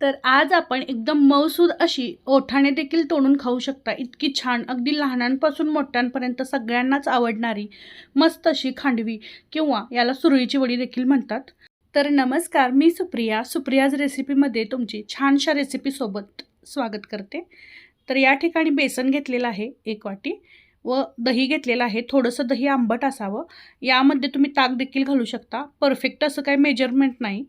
तर आज आपण एकदम मऊसूद अशी ओठाने देखील तोडून खाऊ शकता. इतकी छान अगदी लहानांपासून मोठ्यांपर्यंत सगळ्यांनाच आवडणारी मस्त अशी खांडवी किंवा याला सुरळीची वडी देखील म्हणतात. तर नमस्कार मी सुप्रिया. सुप्रियाज रेसिपीमध्ये तुमची छानशा रेसिपीसोबत स्वागत करते. तर या ठिकाणी बेसन घेतलेलं आहे एक वाटी. व दही घेतलेलं आहे. थोडंसं दही आंबट असावं. यामध्ये तुम्ही ताक देखील घालू शकता. परफेक्ट असं काही मेजरमेंट नाही.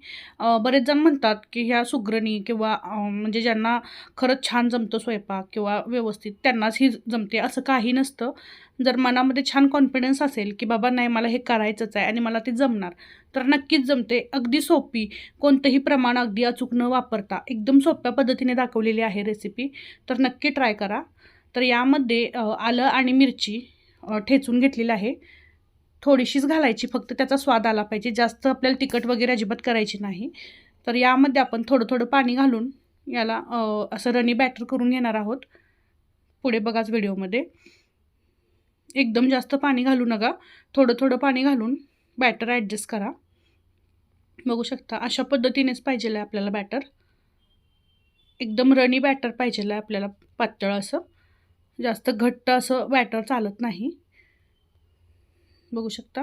बरेच जण म्हणतात की ह्या सुग्रणी किंवा म्हणजे ज्यांना खरंच छान जमतं स्वयंपाक किंवा व्यवस्थित त्यांनाच ही जमते. असं काही नसतं. जर मनामध्ये छान कॉन्फिडन्स असेल की बाबा नाही मला हे करायचंच आहे आणि मला ते जमणार तर नक्कीच जमते. अगदी सोपी कोणतंही प्रमाण अगदी अचूक न वापरता एकदम सोप्या पद्धतीने दाखवलेली आहे रेसिपी तर नक्की ट्राय करा. तर यामध्ये आलं आणि मिरची ठेचून घेतलेली आहे. थोडीशीच घालायची फक्त त्याचा स्वाद आला पाहिजे. जास्त आपल्याला तिखट वगैरे अजिबात करायची नाही. तर यामध्ये आपण थोडं थोडं पाणी घालून याला असं रनी बॅटर करून घेणार आहोत. पुढे बघाच व्हिडिओमध्ये. एकदम जास्त पाणी घालू नका. थोडं थोडं पाणी घालून बॅटर ॲडजस्ट करा. बघू शकता अशा पद्धतीनेच पाहिजेलं आहे आपल्याला बॅटर. एकदम रनी बॅटर पाहिजेलं आहे आपल्याला पातळ असं. जास्त घट्ट असं बॅटर चालत नाही. बघू शकता.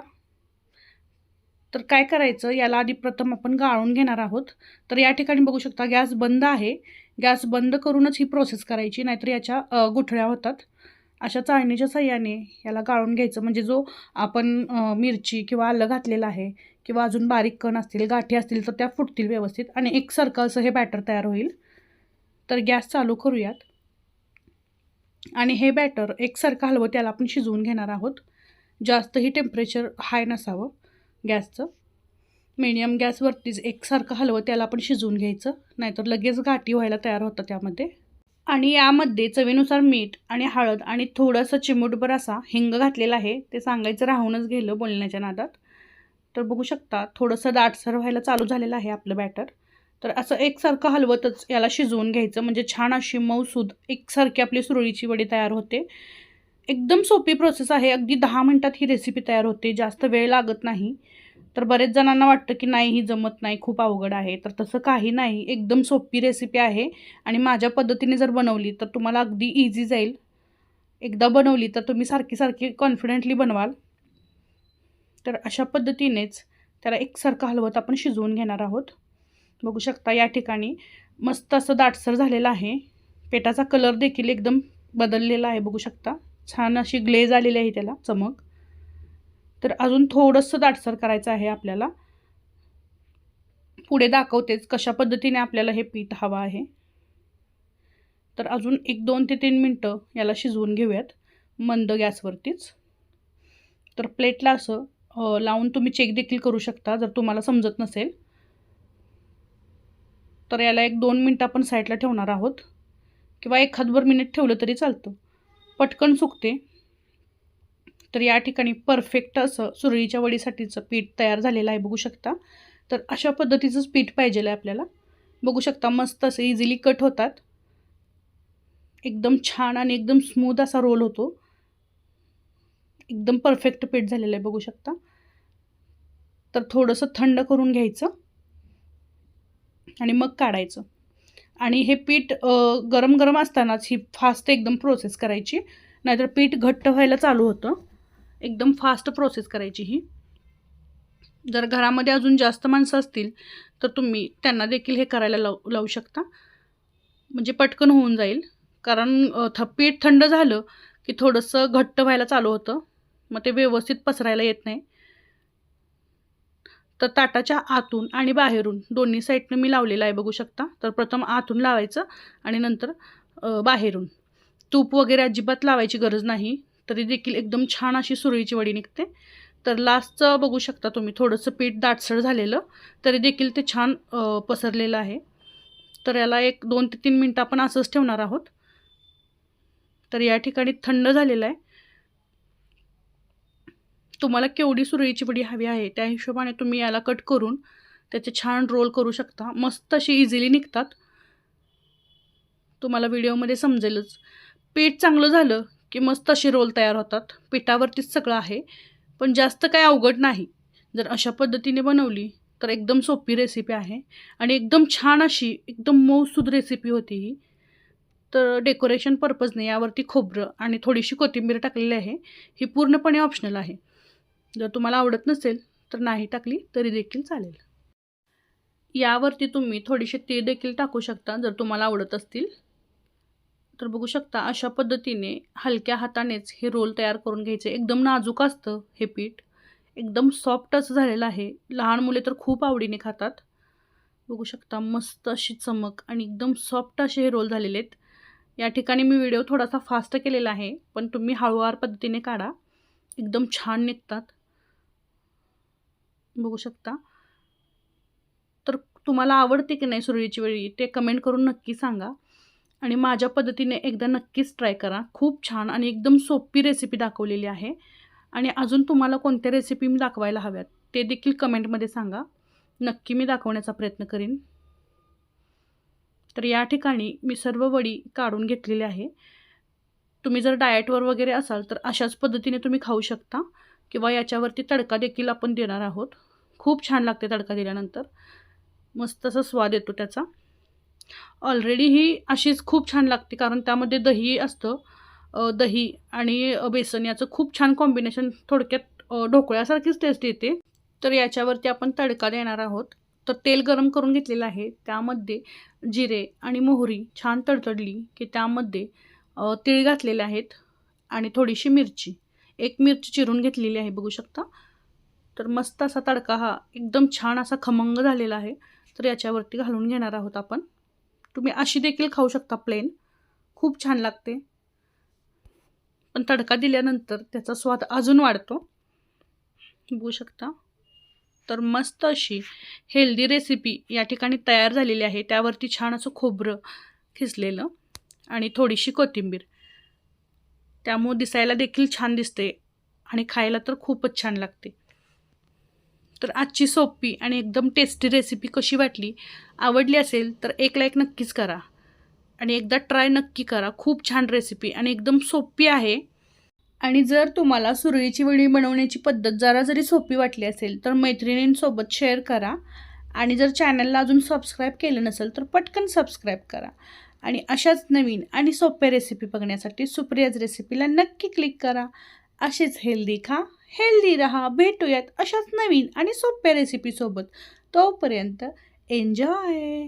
तर काय करायचं? याला आधी प्रथम आपण गाळून घेणार आहोत. तर या ठिकाणी बघू शकता गॅस बंद आहे. गॅस बंद करूनच ही प्रोसेस करायची नाहीतर याच्या गुठळ्या होतात. अशा चाळणीच्या सहाय्याने याला गाळून घ्यायचं. म्हणजे जो आपण मिरची किंवा आलं घातलेलं आहे किंवा अजून बारीक कण असतील गाठी असतील तर त्या फुटतील व्यवस्थित आणि एकसारखं असं हे बॅटर तयार होईल. तर गॅस चालू करूयात. आणि हे बॅटर एकसारखं हलवं त्याला आपण शिजवून घेणार आहोत. जास्तही टेम्परेचर हाय नसावं गॅसचं. मिडियम गॅसवरतीच एकसारखं हलवं त्याला आपण शिजवून घ्यायचं. नाहीतर लगेच गाठी व्हायला तयार होतं त्यामध्ये. आणि यामध्ये चवीनुसार मीठ आणि हळद आणि थोडंसं चिमूटभर असा हिंग घातलेला आहे ते सांगायचं राहूनच गेलं बोलण्याच्या नादात. तर बघू शकता थोडंसं दाटसर व्हायला चालू झालेलं आहे आपलं बॅटर तर असं एकसारखं हलवतच याला शिजवून घ्यायचं. म्हणजे छान अशी मऊसूद एकसारखी आपली सुरळीची वडी तयार होते. एकदम सोपी प्रोसेस आहे. अगदी दहा मिनटात ही रेसिपी तयार होते. जास्त वेळ लागत नाही. तर बरेच जणांना वाटतं की नाही ही जमत नाही खूप अवघड आहे. तर तसं काही नाही. एकदम सोपी रेसिपी आहे. आणि माझ्या पद्धतीने जर बनवली तर तुम्हाला अगदी इझी जाईल. एकदा बनवली तर तुम्ही सारखी सारखी कॉन्फिडेंटली बनवाल. तर अशा पद्धतीनेच त्याला एकसारखं हलवत आपण शिजवून घेणार आहोत. बघू शकता या ठिकाणी. मस्त असं दाटसर झालेलं आहे. पेटाचा कलर देखील एकदम बदललेला आहे बघू शकता. छान अशी ग्लेज आलेली आहे त्याला चमक. तर अजून थोडंसं दाटसर करायचं आहे आपल्याला. पुढे दाखवतेच कशा पद्धतीने आपल्याला हे पीठ हवं आहे. तर अजून एक दोन ते तीन मिनटं याला शिजवून घेऊयात. मंद गॅसवरतीच. तर प्लेटला असं लावून तुम्ही चेक देखील करू शकता जर तुम्हाला समजत नसेल. तर याला एक दोन मिनटं आपण साईडला ठेवणार आहोत. किंवा एखादभर मिनिट ठेवलं तरी चालतं. पटकन सुकते. तर या ठिकाणी परफेक्ट असं सुरळीच्या वडीसाठीचं पीठ तयार झालेलं आहे बघू शकता. तर अशा पद्धतीचंच पीठ पाहिजे आहे आपल्याला. बघू शकता मस्त असं इझिली कट होतात. एकदम छान आणि एकदम स्मूथ असा रोल होतो. एकदम परफेक्ट पीठ झालेलं आहे बघू शकता. तर थोडंसं थंड करून घ्यायचं. आणि मग काढायचं. आणि हे पीठ गरम गरम असतानाच ही फास्ट एकदम प्रोसेस करायची. नाहीतर पीठ घट्ट व्हायला चालू होतं. एकदम फास्ट प्रोसेस करायची ही. जर घरामध्ये अजून जास्त माणसं असतील तर तुम्ही त्यांना देखील हे करायला लाव लावू शकता. म्हणजे पटकन होऊन जाईल. कारण थ पीठ थंड झालं की थोडंसं घट्ट व्हायला चालू होतं. मग ते व्यवस्थित पसरायला येत नाही. तर ताटाच्या आतून आणि बाहेरून दोन्ही साईडनं मी लावलेलं आहे बघू शकता. तर प्रथम आतून लावायचं आणि नंतर बाहेरून. तूप वगैरे अजिबात लावायची गरज नाही तरी देखील एकदम छान अशी सुरळीची वडी निघते. तर लास्टचं बघू शकता तुम्ही थोडंसं पीठ दाटसर झालेलं तरी देखील ते छान पसरलेलं आहे. तर याला एक दोन ते तीन मिनटं आपण असंच ठेवणार आहोत. तर या ठिकाणी थंड झालेलं आहे. तुम्हाला केवढी सुरळीची वडी हवी आहे त्या हिशोबाने तुम्ही याला कट करून त्याचे छान रोल करू शकता. मस्त अशी इझिली निघतात. तुम्हाला व्हिडिओमध्ये समजेलच. पीठ चांगलं झालं की मस्त असे रोल तयार होतात. पिठावरतीच सगळं आहे. पण जास्त काय अवघड नाही. जर अशा पद्धतीने बनवली तर एकदम सोपी रेसिपी आहे. आणि एकदम छान अशी एकदम मऊसूद रेसिपी होती ही. तर डेकोरेशन पर्पजने यावरती खोबरं आणि थोडीशी कोथिंबीर टाकलेली आहे. ही पूर्णपणे ऑप्शनल आहे. जर तुम्हाला आवडत नसेल तर नाही टाकली तरी देखील चालेल. यावरती तुम्ही थोडीशी ती देखील टाकू शकता जर तुम्हाला आवडत असतील. तर बघू शकता अशा पद्धतीने हलक्या हातानेच हे रोल तयार करून घ्यायचे. एकदम नाजूक असतं हे पीठ. एकदम सॉफ्ट असं झालेलं आहे. लहान मुले तर खूप आवडीने खातात. बघू शकता मस्त अशी चमक आणि एकदम सॉफ्ट असे हे रोल झालेले आहेत. या ठिकाणी मी व्हिडिओ थोडासा फास्ट केलेला आहे पण तुम्ही हळूवार पद्धतीने काढा. एकदम छान निघतात. बघू शकता. तर तुम्हाला आवडते की नाही सुरळीची वेळी ते कमेंट करून नक्की सांगा. आणि माझ्या पद्धतीने एकदा नक्कीच ट्राय करा. खूप छान आणि एकदम सोपी रेसिपी दाखवलेली आहे. आणि अजून तुम्हाला कोणत्या रेसिपी मी दाखवायला हव्यात ते देखील कमेंटमध्ये सांगा. नक्की मी दाखवण्याचा प्रयत्न करीन. तर या ठिकाणी मी सर्व वडी काढून घेतलेली आहे. तुम्ही जर डाएटवर वगैरे असाल तर अशाच पद्धतीने तुम्ही खाऊ शकता. किंवा याच्यावरती तडका देखील आपण देणार आहोत. खूप छान लागते तडका दिल्यानंतर. मस्त असा स्वाद येतो त्याचा. ऑलरेडी ही अशीच खूप छान लागते कारण त्यामध्ये दही असतं. दही आणि बेसन याचं खूप छान कॉम्बिनेशन थोडक्यात ढोकळ्यासारखीच टेस्ट येते. तर याच्यावरती आपण तडका देणार आहोत. तर तेल गरम करून घेतलेलं आहे. त्यामध्ये जिरे आणि मोहरी छान तडतडली की त्यामध्ये तीळ घातलेले आहेत आणि थोडीशी मिरची. एक मिरची चिरून घेतलेली आहे बघू शकता. तर मस्त असा तडका हा एकदम छान असा खमंग झालेला आहे. तर याच्यावरती घालून घेणार आहोत आपण. तुम्ही अशी देखील खाऊ शकता प्लेन खूप छान लागते. पण तडका दिल्यानंतर त्याचा स्वाद अजून वाढतो. बघू शकता. तर मस्त अशी हेल्दी रेसिपी या ठिकाणी तयार झालेली आहे. त्यावरती छान असं खोबरं खिसलेलं आणि थोडीशी कोथिंबीर. त्यामुळे दिसायला देखील छान दिसते आणि खायला तर खूपच छान लागते तर आजची सोपी आणि एकदम टेस्टी रेसिपी कशी वाटली? आवडली असेल तर एक लाईक नक्कीच करा आणि एकदा ट्राय नक्की करा. खूप छान रेसिपी आणि एकदम सोपी आहे. आणि जर तुम्हाला सुरळीची वडी बनवण्याची पद्धत जरा जरी सोपी वाटली असेल तर मैत्रिणींसोबत शेअर करा. आणि जर चॅनलला अजून सबस्क्राईब केलं नसेल तर पटकन सबस्क्राईब करा. आणि अशाच नवीन आणि सोप्या रेसिपी बघण्यासाठी सुप्रियाज रेसिपीला नक्की क्लिक करा. असेच हेल्दी खा हेल्दी रहा भेटूयात अशाच नवीन आणि सोप्या रेसिपीसोबत तोपर्यंत एन्जॉय